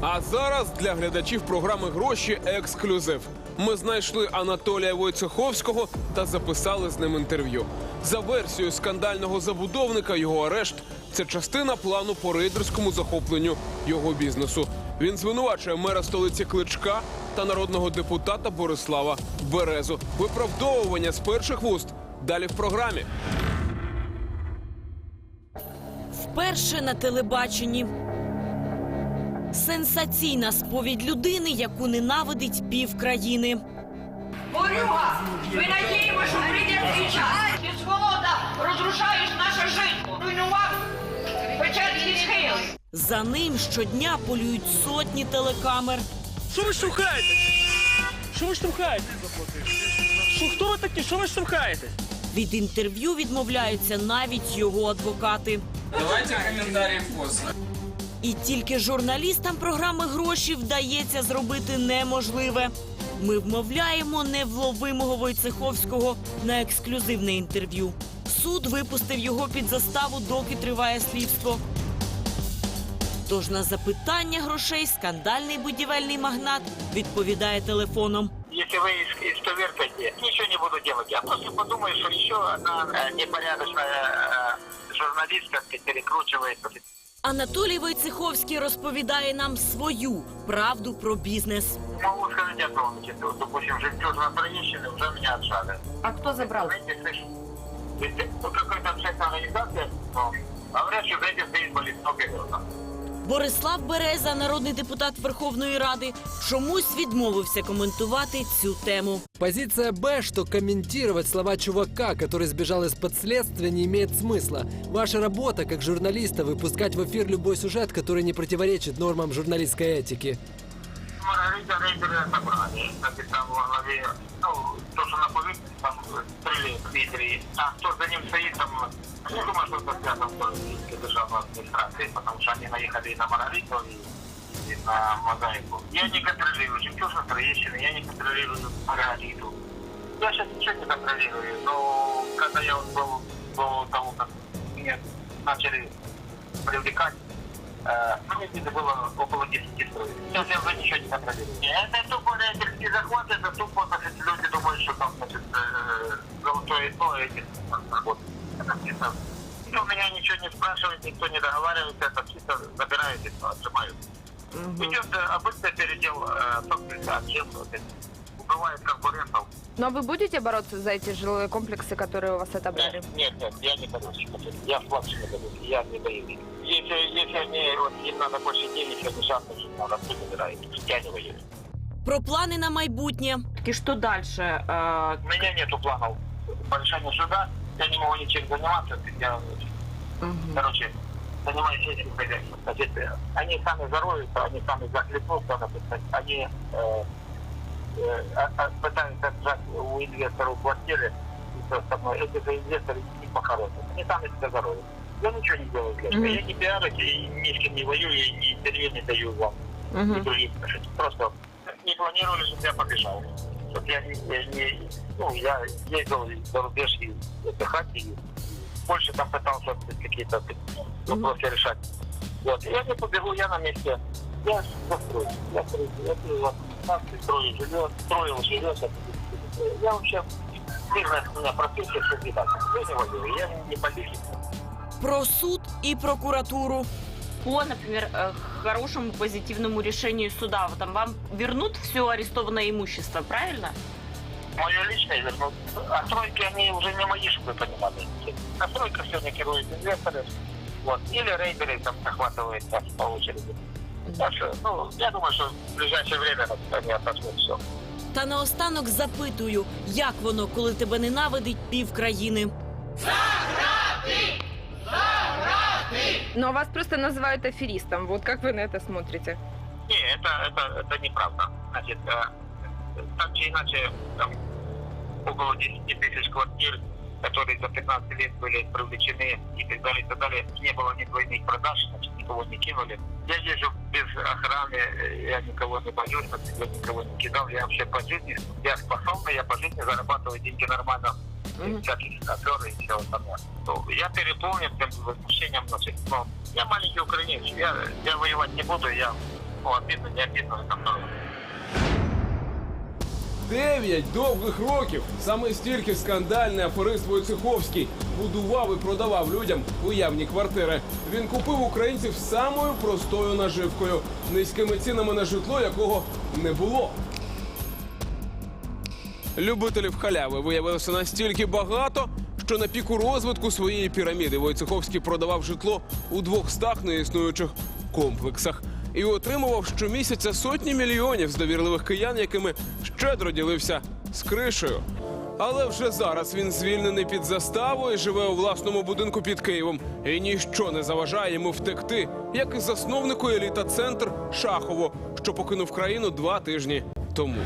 А зараз для глядачів програми гроші ексклюзив. Ми знайшли Анатолія Войцеховського та записали з ним інтерв'ю. За версією скандального забудовника, його арешт це частина плану по рейдерському захопленню його бізнесу. Він звинувачує мера столиці Кличка та народного депутата Борислава Березу. Виправдовування з перших вуст далі в програмі. Вперше на телебаченні. Сенсаційна сповідь людини, яку ненавидить пів країни. Ворюга, ми надіємося, що прийде твій час. Ти сволота, розрушаєш наше житло. Руйнував Печерський схил. За ним щодня полюють сотні телекамер. Що ви штовхаєте? Що ви штовхаєте? Що, хто ви такі? Що ви штовхаєте? Від інтерв'ю відмовляються навіть його адвокати. Давайте комментарии после. І тільки журналістам програми гроші вдається зробити неможливе. Ми вмовляємо невловимого Войцеховського на ексклюзивне інтерв'ю. Суд випустив його під заставу, доки триває слідство. Тож на запитання грошей скандальний будівельний магнат відповідає телефоном. Если вы ис- исковеркаете, ничего не буду делать. Я просто подумаю, что еще одна э, непорядочная э, журналистка перекручивает. Анатолій Войцеховський розповідає нам свою правду про бізнес. Могу сказать одно, значит, вот, допустим, жемчужина Троещины уже меня отжали. А хто забрав? Знаете, слышь, ведь, ну, какая-то общественная организация, но говорят, что за этим стоит Борислав Береза. Борислав Береза, народний депутат Верховної Ради, чомусь відмовився коментувати цю тему. Позиция Б, что комментировать слова чувака, который сбежал из-под следствия, не имеет смысла. Ваша работа, как журналиста, выпускать в эфир любой сюжет, который не противоречит нормам журналистской этики. Маргарита Рейдера собрали, значит, там во главе, ну, то, что на повестке, там стрели Дмитрий, а кто за ним стоит, там, я думаю, что это связано с российской державной администрацией, потому что они наехали и на Маргариту, и, и на Мозаику. Я не контролирую жемчужину Троещины, я не контролирую Маргариту. Я сейчас ничего не контролирую, но когда я вот был до того, как меня начали привлекать Э, Мне где-то было около 10 строек. Сейчас я уже ничего не контролирую. Это тупо рейдерский захват, это тупо, значит, люди думают, что там, значит, э, золотое дно этих работает. Это чисто. Ну, меня ничего не спрашивает, никто не договаривается, это чисто забирают и всё, отжимают. Идет э, обычный передел э, собственника, чем вот это, убивает конкурентов. Но вы будете бороться за эти жилые комплексы, которые у вас отобрали? Нет, нет, нет, я не боюсь. Я младший не боюсь, я не боюсь. Если, если они, вот, им надо больше денег, они шансы им надо, пусть забирают. Я не боюсь. Про плани на майбутнє. И что дальше? Э, У меня нету планов по решению суда. Я не могу ничем заниматься. Я, короче, занимаюсь этим хозяйством. Значит, э, они сами зароются, они сами захлебнутся, например. Они э, э, а- а- пытаются отжать у инвесторов квартиры и все остальное. Эти же инвесторы не похоронят. Они сами себя зароют. Я ничего не делаю для этого. Я не пиарюсь, и ни с кем не воюю, и ни интервью не даю вам. и другим. Просто не планировали, чтобы я побежал. Чтоб я не, не- ну, я ездил за рубеж и отдыхать, и больше там пытался какие-то вопросы решать. Вот. Я не побегу, я на месте. Я застрою. Я строю. Я строю, администрацию, строю жилье, строил жилье. Я вообще бизнес у меня профессия, что видать. Я не воюю, я не политик. Про суд і прокуратуру. по, например, э, хорошему позитивному решению суда, вот там вам вернут все арестованное имущество, правильно? Мое личное вернут. А стройки, они уже не мои, чтобы вы понимали. На стройках сегодня керуют инвесторы. Вот. Или рейдеры там захватывают по очереди. Так что, ну, я думаю, что в ближайшее время они отошли все. Та наостанок запитую, як воно, коли тебе ненавидить пів країни. Но вас просто называют аферистом. Вот как вы на это смотрите? Не, это, это, это неправда. Значит, э, так или иначе, там около 10 тысяч квартир, которые за 15 лет были привлечены и так далее, и так далее. Не было ни двойных продаж, значит, никого не кинули. Я езжу охраны, э, я никого не боюсь, я никого не кидал. Я вообще по жизни, я способный, я по жизни зарабатываю деньги нормально. всяких афер и всего остального. Ну, я переполнен тем возмущением, значит, но я маленький украинец, я, я воевать не буду, я Ну, обидно, не обидно, это. Дев'ять довгих років саме стільки скандальний аферист Войцеховський будував і продавав людям уявні квартири. Він купив українців самою простою наживкою, низькими цінами на житло, якого не було. Любителів халяви виявилося настільки багато, що на піку розвитку своєї піраміди Войцеховський продавав житло у двохстах неіснуючих комплексах і отримував щомісяця сотні мільйонів з довірливих киян, якими щедро ділився з кришею. Але вже зараз він звільнений під заставу і живе у власному будинку під Києвом. І ніщо не заважає йому втекти, як і засновнику еліта центр Шахово, що покинув країну два тижні тому.